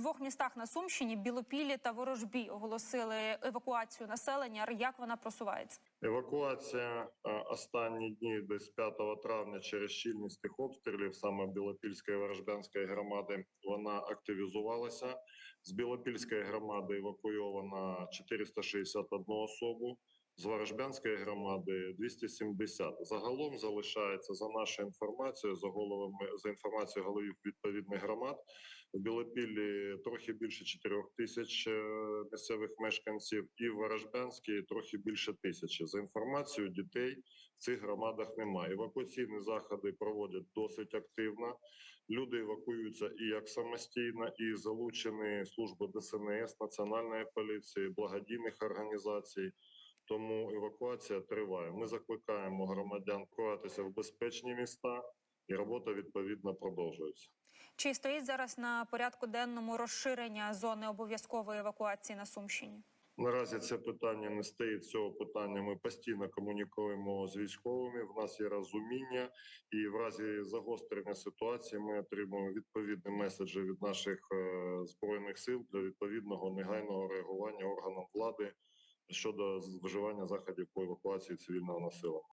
двох містах на Сумщині Білопіллі та Ворожбі оголосили евакуацію населення. Як вона просувається? Евакуація е, останні дні, десь 5 травня, через щільність тих обстрілів, саме Білопільської Ворожбянської громади, вона активізувалася. З Білопільської громади евакуйовано 461 особу. З Ворожбянської громади 270. Загалом залишається за нашою інформацією, за головами за інформацією головів відповідних громад. В Білопіллі трохи більше 4 тисяч е, місцевих мешканців, і в Ворожбянській трохи більше тисячі. За інформацією, дітей в цих громадах немає. Евакуаційні заходи проводять досить активно. Люди евакуюються і як самостійно, і залучені служби ДСНС, національної поліції, благодійних організацій. Тому евакуація триває. Ми закликаємо громадян куватися в безпечні міста, і робота відповідно продовжується. Чи стоїть зараз на порядку денному розширення зони обов'язкової евакуації на Сумщині? Наразі це питання не стоїть. Цього питання ми постійно комунікуємо з військовими. В нас є розуміння, і в разі загострення ситуації ми отримуємо відповідні меседжі від наших е, збройних сил для відповідного негайного реагування органам влади щодо вживання заходів по евакуації цивільного населення.